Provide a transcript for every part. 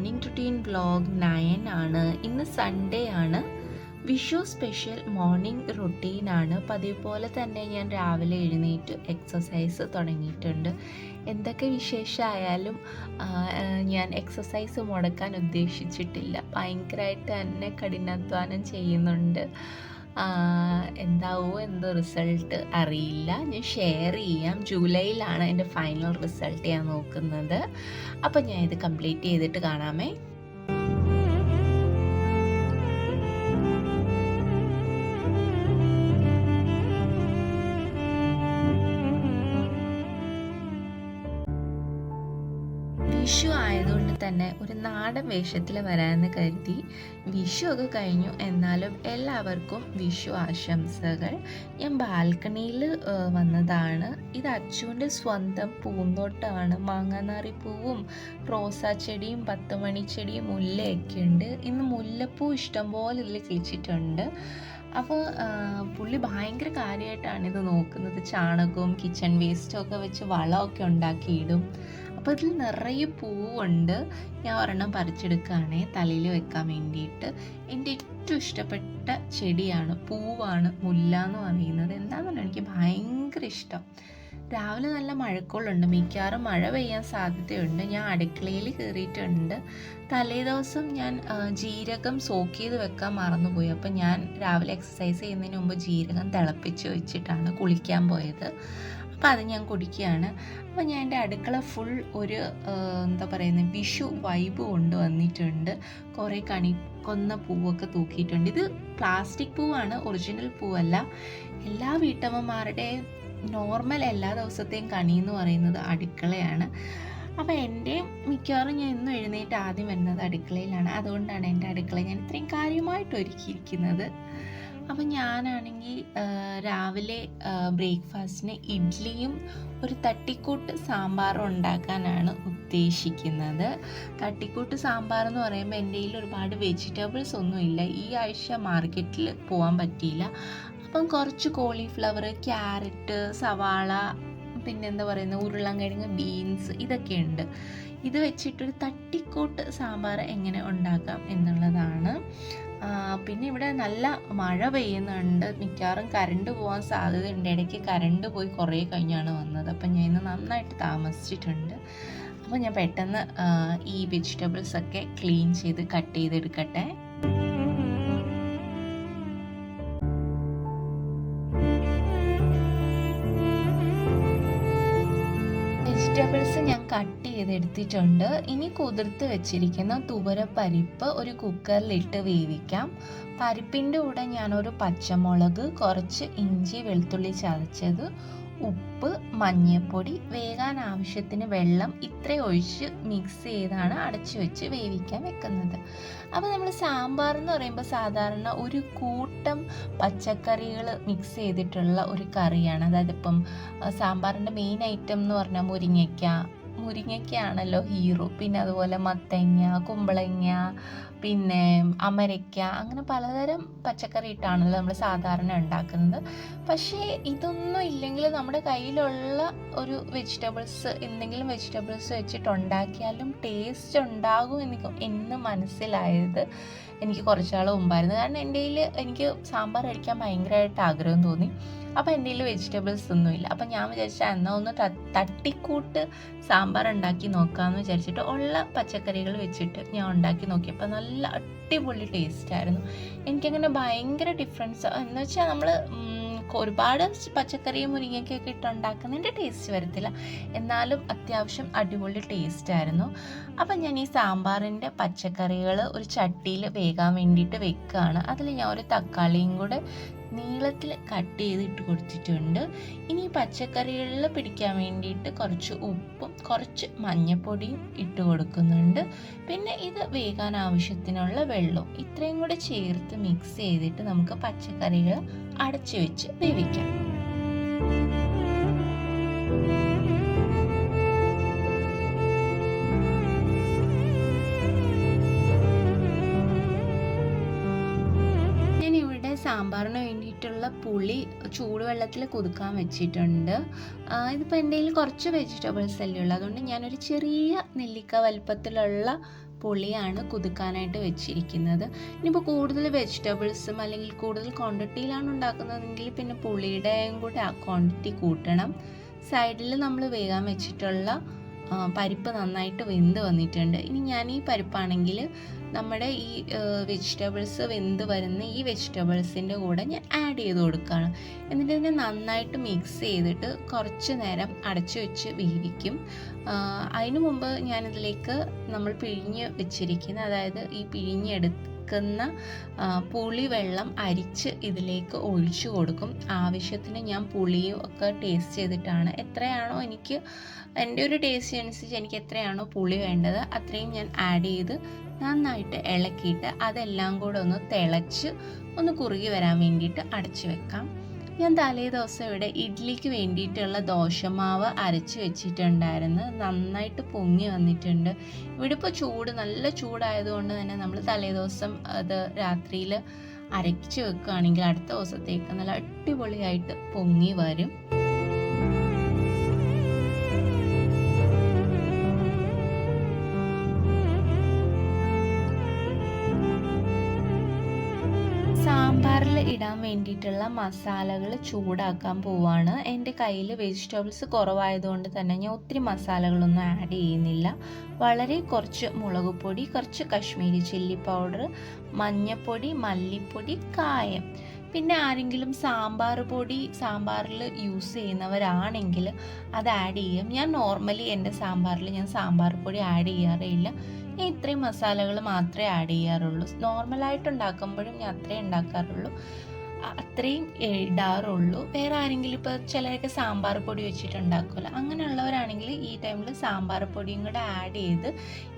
Morning routine vlog nine ആണ്. ഇന്ന് Sunday ആണ്. വിഷു സ്പെഷ്യൽ മോർണിംഗ് റുട്ടീനാണ് പതിവ് പോലെ തന്നെ ഞാൻ രാവിലെ എഴുന്നേറ്റ് എക്സസൈസ് തുടങ്ങിയിട്ടുണ്ട്. എന്തൊക്കെ വിശേഷമായാലും ഞാൻ എക്സസൈസ് മുടക്കാൻ ഉദ്ദേശിച്ചിട്ടില്ല. ഭയങ്കരമായിട്ട് തന്നെ കഠിനാധ്വാനം ചെയ്യുന്നുണ്ട്. എന്താവോ എന്തോ റിസൾട്ട് അറിയില്ല. ഞാൻ ഷെയർ ചെയ്യാം. ജൂലൈയിലാണ് എന്റെ ഫൈനൽ റിസൾട്ട് ഞാൻ നോക്കുന്നത്. അപ്പോൾ ഞാൻ ഇത് കംപ്ലീറ്റ് ചെയ്തിട്ട് കാണാമേ. ഒരു നാടൻ വേഷത്തിൽ വരാമെന്ന് കരുതി വിഷു ഒക്കെ കഴിഞ്ഞു. എന്നാലും എല്ലാവർക്കും വിഷു ആശംസകൾ. ഞാൻ ബാൽക്കണിയിൽ വന്നതാണ്. ഇത് അച്ചുവിന്റെ സ്വന്തം പൂന്തോട്ടമാണ് മാങ്ങാനാറി പൂവും റോസാ ചെടിയും പത്തുമണി ചെടിയും മുല്ലയൊക്കെ ഉണ്ട്. ഇന്ന് മുല്ലപ്പൂ ഇഷ്ടംപോലെ ഇതിൽ കിളിച്ചിട്ടുണ്ട്. അപ്പോൾ പുള്ളി ഭയങ്കര കാര്യമായിട്ടാണ് ഇത് നോക്കുന്നത്. ചാണകവും കിച്ചൺ വേസ്റ്റും ഒക്കെ വെച്ച് വളമൊക്കെ ഉണ്ടാക്കിയിടും. അപ്പോൾ ഇതിൽ നിറയെ പൂവുണ്ട്. ഞാൻ ഒരെണ്ണം പറിച്ചെടുക്കുകയാണേ തലയിൽ വെക്കാൻ വേണ്ടിയിട്ട്. എന്റെ ഏറ്റവും ഇഷ്ടപ്പെട്ട ചെടിയാണ് പൂവാണ് മുല്ല എന്ന് പറയുന്നത്. എന്താണെന്ന് എനിക്ക് ഭയങ്കര ഇഷ്ടം. രാവിലെ നല്ല മഴക്കോളുണ്ട്. മിക്കവാറും മഴ പെയ്യാൻ സാധ്യതയുണ്ട്. ഞാൻ അടുക്കളയിൽ കയറിയിട്ടുണ്ട്. തലേദിവസം ഞാൻ ജീരകം സോക്ക് ചെയ്ത് വെക്കാൻ മറന്നുപോയി. അപ്പം ഞാൻ രാവിലെ എക്സസൈസ് ചെയ്യുന്നതിന് മുമ്പ് ജീരകം തിളപ്പിച്ച് വെച്ചിട്ടാണ് കുളിക്കാൻ പോയത്. അപ്പം അത് ഞാൻ കുടിക്കുകയാണ്. അപ്പോൾ ഞാൻ എന്റെ അടുക്കള ഫുൾ ഒരു എന്താ പറയുന്നത് വിഷു വൈബ് കൊണ്ടുവന്നിട്ടുണ്ട് കുറേ കണി കൊന്ന പൂവൊക്കെ തൂക്കിയിട്ടുണ്ട്. ഇത് പ്ലാസ്റ്റിക് പൂവാണ് ഒറിജിനൽ പൂവല്ല. എല്ലാ വീട്ടമ്മമാരുടെ നോർമൽ എല്ലാ ദിവസത്തെയും കണി എന്ന് പറയുന്നത് അടുക്കളയാണ്. അപ്പോൾ എന്റെ മിക്കവാറും ഞാൻ ഇന്നും എഴുന്നേറ്റ് ആദ്യം വരുന്നത് അടുക്കളയിലാണ്. അതുകൊണ്ടാണ് എന്റെ അടുക്കള ഞാൻ ഇത്രയും കാര്യമായിട്ട് ഒരുക്കിയിരിക്കുന്നത് അപ്പം ഞാനാണെങ്കിൽ രാവിലെ ബ്രേക്ക്ഫാസ്റ്റിന് ഇഡ്ഡലിയും ഒരു തട്ടിക്കൂട്ട് സാമ്പാറും ഉണ്ടാക്കാനാണ് ഉദ്ദേശിക്കുന്നത്. തട്ടിക്കൂട്ട് സാമ്പാർ എന്ന് പറയുമ്പോൾ എന്റെ കയ്യിൽ ഒരുപാട് വെജിറ്റബിൾസ് ഒന്നുമില്ല ഈ ആഴ്ച മാർക്കറ്റിൽ പോകാൻ പറ്റിയില്ല. അപ്പം കുറച്ച് കോളിഫ്ലവർ ക്യാരറ്റ് സവാള പിന്നെന്താ പറയുന്നത് ഉരുളൻകിഴങ്ങ് ബീൻസ് ഇതൊക്കെ ഉണ്ട്. ഇത് വെച്ചിട്ടൊരു തട്ടിക്കൂട്ട് സാമ്പാർ എങ്ങനെ ഉണ്ടാക്കാം എന്നുള്ളതാണ്. പിന്നെ ഇവിടെ നല്ല മഴ പെയ്യുന്നുണ്ട്. മിക്കവാറും കറണ്ട് പോകാൻ സാധ്യതയുണ്ട്. ഇടയ്ക്ക് കറണ്ട് പോയി കുറേ കഴിഞ്ഞാണ് വന്നത്. അപ്പം ഞാൻ ഇന്ന് നന്നായിട്ട് താമസിച്ചിട്ടുണ്ട്. അപ്പോൾ ഞാൻ പെട്ടെന്ന് ഈ വെജിറ്റബിൾസ് ഒക്കെ ക്ലീൻ ചെയ്ത് കട്ട് ചെയ്തെടുക്കട്ടെ. കട്ട് ചെയ്തെടുത്തിട്ടുണ്ട്. ഇനി കുതിർത്ത് വെച്ചിരിക്കുന്ന തുവരപ്പരിപ്പ് ഒരു കുക്കറിലിട്ട് വേവിക്കാം. പരിപ്പിന്റെ കൂടെ ഞാനൊരു പച്ചമുളക് കുറച്ച് ഇഞ്ചി വെളുത്തുള്ളി ചതച്ചത് ഉപ്പ് മഞ്ഞൾപ്പൊടി വേകാൻ ആവശ്യത്തിന് വെള്ളം ഇത്ര ഒഴിച്ച് മിക്സ് ചെയ്താണ് അടച്ചു വെച്ച് വേവിക്കാൻ വെക്കുന്നത്. അപ്പോൾ നമ്മൾ സാമ്പാർ എന്ന് പറയുമ്പോൾ സാധാരണ ഒരു കൂട്ടം പച്ചക്കറികൾ മിക്സ് ചെയ്തിട്ടുള്ള ഒരു കറിയാണ്. അതായത് ഇപ്പം സാമ്പാറിന്റെ മെയിൻ ഐറ്റം എന്ന് പറഞ്ഞാൽ മുരിങ്ങയ്ക്ക മുരിങ്ങയ്ക്കയാണല്ലോ ഹീറോ പിന്നെ അതുപോലെ മത്തങ്ങ കുമ്പളങ്ങ പിന്നെ അമരയ്ക്ക അങ്ങനെ പലതരം പച്ചക്കറി ഇട്ടാണല്ലോ നമ്മൾ സാധാരണ ഉണ്ടാക്കുന്നത്. പക്ഷേ ഇതൊന്നും ഇല്ലെങ്കിൽ നമ്മുടെ കയ്യിലുള്ള ഒരു വെജിറ്റബിൾസ് എന്തെങ്കിലും വെജിറ്റബിൾസ് വെച്ചിട്ട് ഉണ്ടാക്കിയാലും ടേസ്റ്റ് ഉണ്ടാകും എനിക്ക് എന്ന് മനസ്സിലായത് എനിക്ക് കുറച്ചാൾ മുമ്പായിരുന്നു. കാരണം എന്റെ കയ്യിൽ എനിക്ക് സാമ്പാർ കഴിക്കാൻ ഭയങ്കരമായിട്ട് ആഗ്രഹം തോന്നി. അപ്പോൾ എന്റെ കയ്യിൽ വെജിറ്റബിൾസ് ഒന്നുമില്ല അപ്പം ഞാൻ വിചാരിച്ച എന്നാൽ ഒന്ന് തട്ടിക്കൂട്ട് സാമ്പാർ ഉണ്ടാക്കി നോക്കാമെന്ന് വിചാരിച്ചിട്ട് ഉള്ള പച്ചക്കറികൾ വെച്ചിട്ട് ഞാൻ ഉണ്ടാക്കി നോക്കിയപ്പോൾ നല്ല അടിപൊളി ടേസ്റ്റ് ആയിരുന്നു. എനിക്കങ്ങനെ ഭയങ്കര ഡിഫറൻസ് എന്ന് വെച്ചാൽ നമ്മൾ ഒരുപാട് പച്ചക്കറിയും മുരിങ്ങയ്ക്കൊക്കെ ഇട്ട് ഉണ്ടാക്കുന്നതിന്റെ ടേസ്റ്റ് വരത്തില്ല. എന്നാലും അത്യാവശ്യം അടിപൊളി ടേസ്റ്റ് ആയിരുന്നു. അപ്പം ഞാൻ ഈ സാമ്പാറിന്റെ പച്ചക്കറികൾ ഒരു ചട്ടിയിൽ വേകാൻ വേണ്ടിയിട്ട് വെക്കുകയാണ് അതിൽ ഞാൻ ഒരു തക്കാളിയും കൂടെ നീളത്തിൽ കട്ട് ചെയ്തിട്ട് കൊടുത്തിട്ടുണ്ട്. ഇനി പച്ചക്കറികളിൽ പിടിക്കാൻ വേണ്ടിയിട്ട് കുറച്ച് ഉപ്പും കുറച്ച് മഞ്ഞൾപ്പൊടിയും ഇട്ട് കൊടുക്കുന്നുണ്ട്. പിന്നെ ഇത് വേകാൻ ആവശ്യത്തിനുള്ള വെള്ളവും ഇത്രയും കൂടെ ചേർത്ത് മിക്സ് ചെയ്തിട്ട് നമുക്ക് പച്ചക്കറികൾ അടച്ചു വെച്ച് വേവിക്കാം. സാമ്പാറിന് വേണ്ടിയിട്ടുള്ള പുളി ചൂടുവെള്ളത്തിൽ കുതുക്കാൻ വെച്ചിട്ടുണ്ട്. ഇതിപ്പോൾ എന്റെ കയ്യിൽ കുറച്ച് വെജിറ്റബിൾസ് അല്ലേ ഉള്ളൂ. അതുകൊണ്ട് ഞാനൊരു ചെറിയ നെല്ലിക്ക വലുപ്പത്തിലുള്ള പുളിയാണ് കുതുക്കാനായിട്ട് വെച്ചിരിക്കുന്നത്. ഇനിയിപ്പോൾ കൂടുതൽ വെജിറ്റബിൾസും അല്ലെങ്കിൽ കൂടുതൽ ക്വാണ്ടിറ്റിയിലാണ് ഉണ്ടാക്കുന്നതെങ്കിൽ പിന്നെ പുളിയുടെയും കൂടെ ആ ക്വാണ്ടിറ്റി കൂട്ടണം. സൈഡിൽ നമ്മൾ വേഗം വെച്ചിട്ടുള്ള പരിപ്പ് നന്നായിട്ട് വെന്ത് വന്നിട്ടുണ്ട്. ഇനി ഞാൻ ഈ പരിപ്പാണെങ്കിൽ നമ്മുടെ ഈ വെജിറ്റബിൾസ് വെന്ത് വരുന്ന ഈ വെജിറ്റബിൾസിന്റെ കൂടെ ഞാൻ ആഡ് ചെയ്ത് കൊടുക്കുകയാണ്. എന്നിട്ട് ഇതിനെ നന്നായിട്ട് മിക്സ് ചെയ്തിട്ട് കുറച്ച് നേരം അടച്ചു വെച്ച് വേവിക്കും. അതിന് മുമ്പ് ഞാനിതിലേക്ക് നമ്മൾ പിഴിഞ്ഞ് വെച്ചിരിക്കുന്ന അതായത് ഈ പിഴിഞ്ഞെടുക്കുന്ന പുളി വെള്ളം അരിച്ച് ഇതിലേക്ക് ഒഴിച്ചു കൊടുക്കും. ആവശ്യത്തിന് ഞാൻ പുളിയും ഒക്കെ ടേസ്റ്റ് ചെയ്തിട്ടാണ്. എത്രയാണോ എനിക്ക് എന്റെ ഒരു ടേസ്റ്റ് അനുസരിച്ച് എനിക്ക് എത്രയാണോ പുളി വേണ്ടത് അത്രയും ഞാൻ ആഡ് ചെയ്ത് നന്നായിട്ട് ഇളക്കിയിട്ട് അതെല്ലാം കൂടെ ഒന്ന് തിളച്ച് ഒന്ന് കുറുകി വരാൻ വേണ്ടിയിട്ട് അടച്ചു വെക്കാം. ഞാൻ തലേ ദിവസം ഇവിടെ ഇഡ്ഡലിക്ക് വേണ്ടിയിട്ടുള്ള ദോശമാവ് അരച്ച് വെച്ചിട്ടുണ്ടായിരുന്നു. നന്നായിട്ട് പൊങ്ങി വന്നിട്ടുണ്ട്. ഇവിടെ ഇപ്പോൾ ചൂട് നല്ല ചൂടായതുകൊണ്ട് തന്നെ നമ്മൾ തലേ ദിവസം അത് രാത്രിയിൽ അരച്ച് വെക്കുകയാണെങ്കിൽ അടുത്ത ദിവസത്തേക്ക് നല്ല അടിപൊളിയായിട്ട് പൊങ്ങി വരും. സാമ്പാറിൽ ഇടാൻ വേണ്ടിയിട്ടുള്ള മസാലകൾ ചൂടാക്കാൻ പോവാണ്. എന്റെ കയ്യിൽ വെജിറ്റബിൾസ് കുറവായതുകൊണ്ട് തന്നെ ഞാൻ ഒത്തിരി മസാലകളൊന്നും ആഡ് ചെയ്യുന്നില്ല. വളരെ കുറച്ച് മുളക് പൊടി കുറച്ച് കശ്മീരി ചില്ലി പൗഡർ മഞ്ഞൾപ്പൊടി മല്ലിപ്പൊടി കായം. പിന്നെ ആരെങ്കിലും സാമ്പാർ പൊടി സാമ്പാറിൽ യൂസ് ചെയ്യുന്നവരാണെങ്കിൽ അത് ആഡ് ചെയ്യും. ഞാൻ നോർമലി എന്റെ സാമ്പാറിൽ ഞാൻ സാമ്പാർ പൊടി ആഡ് ചെയ്യാറില്ല ഞാൻ ഇത്രയും മസാലകൾ മാത്രമേ ആഡ് ചെയ്യാറുള്ളൂ. നോർമലായിട്ട് ഉണ്ടാക്കുമ്പോഴും ഞാൻ അത്രയും ഉണ്ടാക്കാറുള്ളൂ. അത്രയും ഇടാറുള്ളൂ. വേറെ ആരെങ്കിലും ഇപ്പോൾ ചിലരൊക്കെ സാമ്പാർ പൊടി വെച്ചിട്ട് ഉണ്ടാക്കുമല്ലോ. അങ്ങനെയുള്ളവരാണെങ്കിൽ ഈ ടൈമിൽ സാമ്പാർ പൊടിയും കൂടെ ആഡ് ചെയ്ത്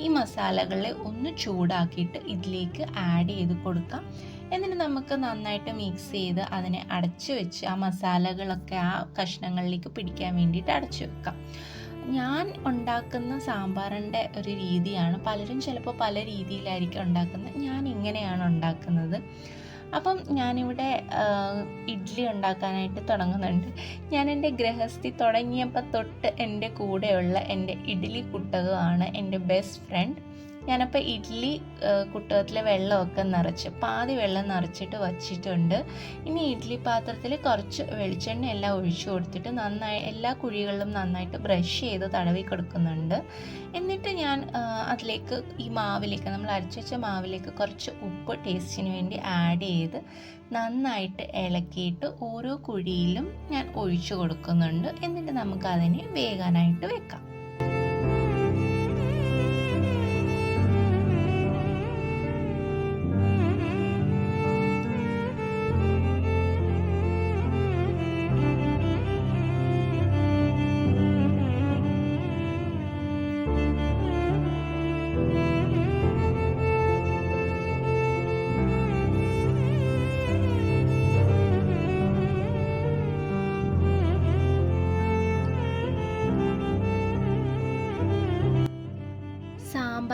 ഈ മസാലകളെ ഒന്ന് ചൂടാക്കിയിട്ട് ഇതിലേക്ക് ആഡ് ചെയ്ത് കൊടുക്കാം. എന്നിട്ട് നമുക്ക് നന്നായിട്ട് മിക്സ് ചെയ്ത് അതിനെ അടച്ചു വെച്ച് ആ മസാലകളൊക്കെ ആ കഷ്ണങ്ങളിലേക്ക് പിടിക്കാൻ വേണ്ടിയിട്ട് അടച്ചു വെക്കാം. ഞാൻ ഉണ്ടാക്കുന്ന സാമ്പാറിന്റെ ഒരു രീതിയാണ്. പലരും ചിലപ്പോൾ പല രീതിയിലായിരിക്കും ഉണ്ടാക്കുന്നത്. ഞാൻ ഇങ്ങനെയാണ് ഉണ്ടാക്കുന്നത്. അപ്പം ഞാനിവിടെ ഇഡ്ഡലി ഉണ്ടാക്കാനായിട്ട് തുടങ്ങുന്നുണ്ട്. ഞാൻ എന്റെ ഗൃഹസ്ഥി തുടങ്ങിയപ്പോൾ തൊട്ട് എന്റെ കൂടെയുള്ള എന്റെ ഇഡ്ഡലി കുട്ടകമാണ് എന്റെ ബെസ്റ്റ് ഫ്രണ്ട് ഞാനപ്പോൾ ഇഡ്ഡലി കുട്ടകത്തിലെ വെള്ളമൊക്കെ നിറച്ച് പാതി വെള്ളം നിറച്ചിട്ട് വച്ചിട്ടുണ്ട്. ഇനി ഇഡ്ഡലി പാത്രത്തിൽ കുറച്ച് വെളിച്ചെണ്ണ എല്ലാം ഒഴിച്ചു കൊടുത്തിട്ട് നന്നായി എല്ലാ കുഴികളിലും നന്നായിട്ട് ബ്രഷ് ചെയ്ത് തടവി കൊടുക്കുന്നുണ്ട്. എന്നിട്ട് ഞാൻ അതിലേക്ക് ഈ മാവിലേക്ക് നമ്മൾ അരച്ചു വെച്ച മാവിലേക്ക് കുറച്ച് ഉപ്പ് ടേസ്റ്റിന് വേണ്ടി ആഡ് ചെയ്ത് നന്നായിട്ട് ഇളക്കിയിട്ട് ഓരോ കുഴിയിലും ഞാൻ ഒഴിച്ചു കൊടുക്കുന്നുണ്ട്. എന്നിട്ട് നമുക്ക് അതിനെ വേകാനായിട്ട് വെക്കാം.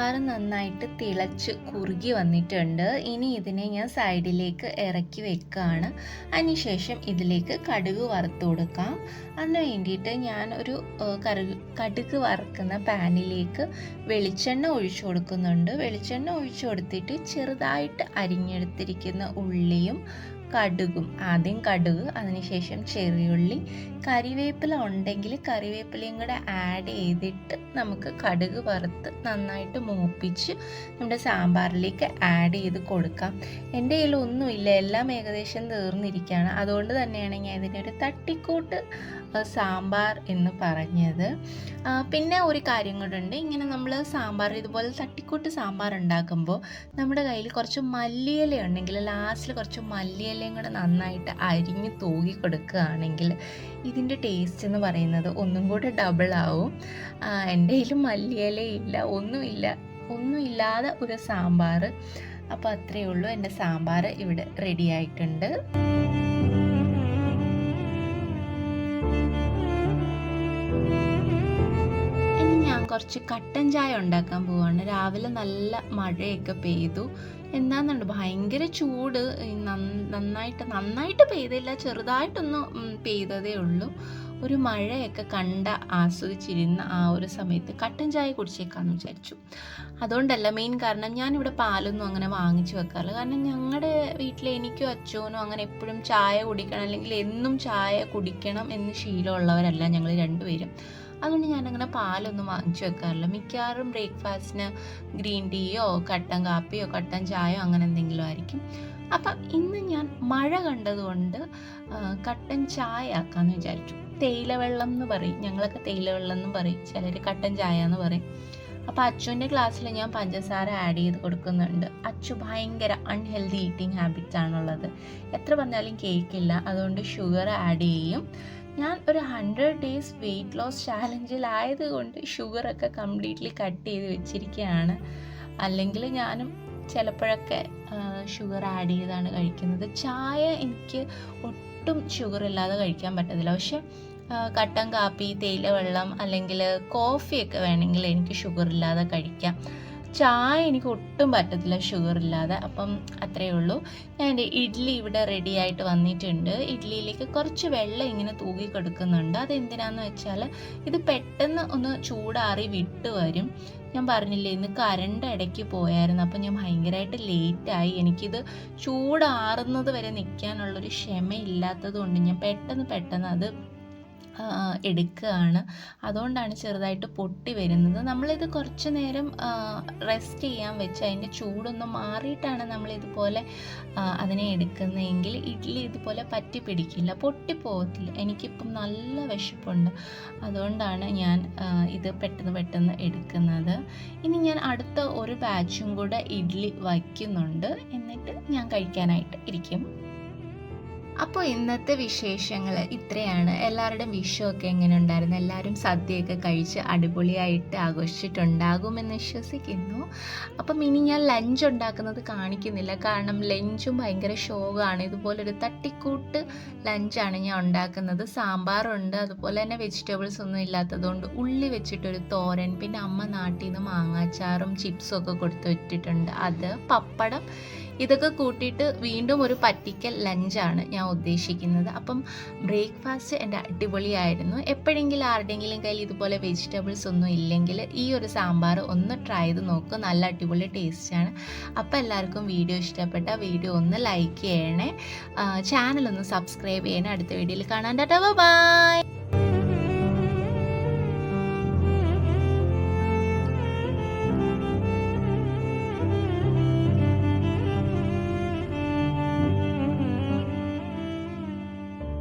സാമ്പാർ നന്നായിട്ട് തിളച്ച് കുറുകി വന്നിട്ടുണ്ട്. ഇനി ഇതിനെ ഞാൻ സൈഡിലേക്ക് ഇറക്കി വെക്കുകയാണ് അതിനുശേഷം ഇതിലേക്ക് കടുക് വറുത്ത് കൊടുക്കാം. അതിന് വേണ്ടിയിട്ട് ഞാൻ ഒരു കറുക് കടുക് വറുക്കുന്ന പാനിലേക്ക് വെളിച്ചെണ്ണ ഒഴിച്ചു കൊടുക്കുന്നുണ്ട്. വെളിച്ചെണ്ണ ഒഴിച്ചു കൊടുത്തിട്ട് ചെറുതായിട്ട് അരിഞ്ഞെടുത്തിരിക്കുന്ന ഉള്ളിയും കടുകും. ആദ്യം കടുക് അതിനുശേഷം ചെറിയുള്ളി. കറിവേപ്പില ഉണ്ടെങ്കിൽ കറിവേപ്പിലയും കൂടെ ആഡ് ചെയ്തിട്ട് നമുക്ക് കടുക് വറുത്ത് നന്നായിട്ട് മൂപ്പിച്ച് നമ്മുടെ സാമ്പാറിലേക്ക് ആഡ് ചെയ്ത് കൊടുക്കാം. എന്റെ കയ്യിൽ ഒന്നുമില്ല. എല്ലാം ഏകദേശം തീർന്നിരിക്കുകയാണ്. അതുകൊണ്ട് തന്നെയാണ് ഞാൻ ഇതിനൊരു തട്ടിക്കൂട്ട് സാമ്പാർ എന്ന് പറഞ്ഞത്. പിന്നെ ഒരു കാര്യം കൂടെ ഇങ്ങനെ നമ്മൾ സാമ്പാർ ഇതുപോലെ തട്ടിക്കൂട്ട് സാമ്പാർ ഉണ്ടാക്കുമ്പോൾ നമ്മുടെ കയ്യിൽ കുറച്ച് മല്ലിയില ഉണ്ടെങ്കിൽ ലാസ്റ്റിൽ കുറച്ച് മല്ലിയിലയും കൂടെ നന്നായിട്ട് അരിഞ്ഞ് തൂകി കൊടുക്കുകയാണെങ്കിൽ ഇതിന്റെ ടേസ്റ്റ് എന്ന് പറയുന്നത് ഒന്നും കൂടെ ഡബിൾ ആവും. എന്റെ കയ്യിൽ മല്ലിയില ഇല്ല ഒന്നുമില്ല ഒന്നുമില്ലാതെ ഒരു സാമ്പാർ. അപ്പോൾ അത്രയേ ഉള്ളൂ. എന്റെ സാമ്പാർ ഇവിടെ റെഡി ആയിട്ടുണ്ട്. ഇനി ഞാൻ കുറച്ച് കട്ടൻ ചായ ഉണ്ടാക്കാൻ പോവാണ്. രാവിലെ നല്ല മഴയൊക്കെ പെയ്തു. എന്താന്നുണ്ട് ഭയങ്കര ചൂട്. നന്നായിട്ട് നന്നായിട്ട് പെയ്തില്ല ചെറുതായിട്ടൊന്ന് പെയ്തതേ ഉള്ളൂ. ഒരു മഴയൊക്കെ കണ്ട ആസ്വദിച്ചിരുന്ന ആ ഒരു സമയത്ത് കട്ടൻ ചായ കുടിച്ചേക്കാന്ന് വിചാരിച്ചു. അതുകൊണ്ടല്ല മെയിൻ കാരണം ഞാനിവിടെ പാലൊന്നും അങ്ങനെ വാങ്ങിച്ചു വെക്കാറില്ല. കാരണം ഞങ്ങളുടെ വീട്ടിൽ എനിക്കും അച്ഛനോ അങ്ങനെ എപ്പോഴും ചായ കുടിക്കണം അല്ലെങ്കിൽ എന്നും ചായ കുടിക്കണം എന്ന് ശീലമുള്ളവരല്ല ഞങ്ങൾ രണ്ടുപേരും. അതുകൊണ്ട് ഞാനങ്ങനെ പാലൊന്നും വാങ്ങിച്ചു വെക്കാറില്ല. മിക്കവാറും ബ്രേക്ക്ഫാസ്റ്റിന് ഗ്രീൻ ടീയോ കട്ടൻ കാപ്പിയോ കട്ടൻ ചായയോ അങ്ങനെ എന്തെങ്കിലും ആയിരിക്കും. അപ്പം ഇന്ന് ഞാൻ മഴ കണ്ടതുകൊണ്ട് കട്ടൻ ചായ ആക്കാമെന്ന് വിചാരിച്ചു. തേയില വെള്ളം എന്ന് പറയും. ഞങ്ങളൊക്കെ തേയില വെള്ളം എന്ന് പറയും. ചിലർ കട്ടൻ ചായ എന്ന് പറയും. അപ്പോൾ അച്ചുവിന്റെ ക്ലാസ്സിൽ ഞാൻ പഞ്ചസാര ആഡ് ചെയ്ത് കൊടുക്കുന്നുണ്ട്. അച്ചു ഭയങ്കര അൺഹെൽത്തി ഈറ്റിംഗ് ഹാബിറ്റ്സ് ആണുള്ളത്. എത്ര പറഞ്ഞാലും കേക്കില്ല. അതുകൊണ്ട് ഷുഗർ ആഡ് ചെയ്യും. ഞാൻ ഒരു ഹൺഡ്രഡ് ഡേയ്സ് വെയിറ്റ് ലോസ് ചാലഞ്ചിലായതുകൊണ്ട് ഷുഗറൊക്കെ കംപ്ലീറ്റ്ലി കട്ട് ചെയ്ത് വെച്ചിരിക്കുകയാണ് അല്ലെങ്കിൽ ഞാനും ചിലപ്പോഴൊക്കെ ഷുഗർ ആഡ് ചെയ്താണ് കഴിക്കുന്നത്. ചായ എനിക്ക് ഒട്ടും ഷുഗർ ഇല്ലാതെ കഴിക്കാൻ പറ്റത്തില്ല. പക്ഷെ കട്ടൻ കാപ്പി തേയില വെള്ളം അല്ലെങ്കിൽ കോഫിയൊക്കെ വേണമെങ്കിൽ എനിക്ക് ഷുഗർ ഇല്ലാതെ കഴിക്കാം. ചായ എനിക്ക് ഒട്ടും പറ്റത്തില്ല ഷുഗർ ഇല്ലാതെ. അപ്പം അത്രയേ ഉള്ളൂ. ഞാൻ എന്റെ ഇഡ്ഡലി ഇവിടെ റെഡി ആയിട്ട് വന്നിട്ടുണ്ട്. ഇഡ്ഡലിയിലേക്ക് കുറച്ച് വെള്ളം ഇങ്ങനെ തൂകി കൊടുക്കുന്നുണ്ട്. അതെന്തിനാന്ന് വെച്ചാൽ ഇത് പെട്ടെന്ന് ഒന്ന് ചൂടാറി വിട്ട് വരും. ഞാൻ പറഞ്ഞില്ലേ ഇന്ന് കറണ്ട് ഇടയ്ക്ക് പോയായിരുന്നു. അപ്പം ഞാൻ ഭയങ്കരമായിട്ട് ലേറ്റായി എനിക്കിത് ചൂടാറുന്നത് വരെ നിൽക്കാനുള്ളൊരു ക്ഷമയില്ലാത്തത് കൊണ്ട് ഞാൻ പെട്ടെന്ന് പെട്ടെന്ന് അത് എടുക്കുകയാണ്. അതുകൊണ്ടാണ് ചെറുതായിട്ട് പൊട്ടി വരുന്നത്. നമ്മളിത് കുറച്ച് നേരം റെസ്റ്റ് ചെയ്യാൻ വെച്ച് അതിന്റെ ചൂടൊന്ന് മാറിയിട്ടാണ് നമ്മളിതുപോലെ ഇതുപോലെ അതിനെ എടുക്കുന്നതെങ്കിൽ ഇഡ്ഡലി ഇതുപോലെ പറ്റി പിടിക്കില്ല പൊട്ടിപ്പോകത്തില്ല എനിക്കിപ്പം നല്ല വിശപ്പുണ്ട്. അതുകൊണ്ടാണ് ഞാൻ ഇത് പെട്ടെന്ന് പെട്ടെന്ന് എടുക്കുന്നത്. ഇനി ഞാൻ അടുത്ത ഒരു ബാച്ചും കൂടെ ഇഡ്ഡലി വയ്ക്കുന്നുണ്ട്. എന്നിട്ട് ഞാൻ കഴിക്കാനായിട്ട് ഇരിക്കും. അപ്പോൾ ഇന്നത്തെ വിശേഷങ്ങൾ ഇത്രയാണ്. എല്ലാവരുടെയും വിഷുവൊക്കെ എങ്ങനെ ഉണ്ടായിരുന്നു? എല്ലാവരും സദ്യയൊക്കെ കഴിച്ച് അടിപൊളിയായിട്ട് ആഘോഷിച്ചിട്ടുണ്ടാകുമെന്ന് വിശ്വസിക്കുന്നു. അപ്പം ഇനി ഞാൻ ലഞ്ച് ഉണ്ടാക്കുന്നത് കാണിക്കുന്നില്ല. കാരണം ലഞ്ചും ഭയങ്കര ഷോകാണ് ഇതുപോലൊരു തട്ടിക്കൂട്ട് ലഞ്ചാണ് ഞാൻ ഉണ്ടാക്കുന്നത്. സാമ്പാറുണ്ട് അതുപോലെ തന്നെ വെജിറ്റബിൾസ് ഒന്നും ഇല്ലാത്തതുകൊണ്ട് ഉള്ളി വെച്ചിട്ടൊരു തോരൻ പിന്നെ അമ്മ നാട്ടിൽ നിന്ന് മാങ്ങാച്ചാറും ചിപ്സും ഒക്കെ കൊടുത്തു വിട്ടിട്ടുണ്ട് അത് പപ്പടം ഇതൊക്കെ കൂട്ടിയിട്ട് വീണ്ടും ഒരു പറ്റിക്കൽ ലഞ്ചാണ് ഞാൻ ഉദ്ദേശിക്കുന്നത്. അപ്പം ബ്രേക്ക്ഫാസ്റ്റ് എന്റെ അടിപൊളിയായിരുന്നു. എപ്പോഴെങ്കിലും ആരുടെയെങ്കിലും കയ്യിൽ ഇതുപോലെ വെജിറ്റബിൾസ് ഒന്നും ഇല്ലെങ്കിൽ ഈ ഒരു സാമ്പാർ ഒന്ന് ട്രൈ ചെയ്ത് നോക്കും. നല്ല അടിപൊളി ടേസ്റ്റാണ് അപ്പോൾ എല്ലാവർക്കും വീഡിയോ ഇഷ്ടപ്പെട്ട വീഡിയോ ഒന്ന് ലൈക്ക് ചെയ്യണേ. ചാനൽ ഒന്ന് സബ്സ്ക്രൈബ് ചെയ്യണേ. അടുത്ത വീഡിയോയിൽ കാണാൻ ടാ ബൈ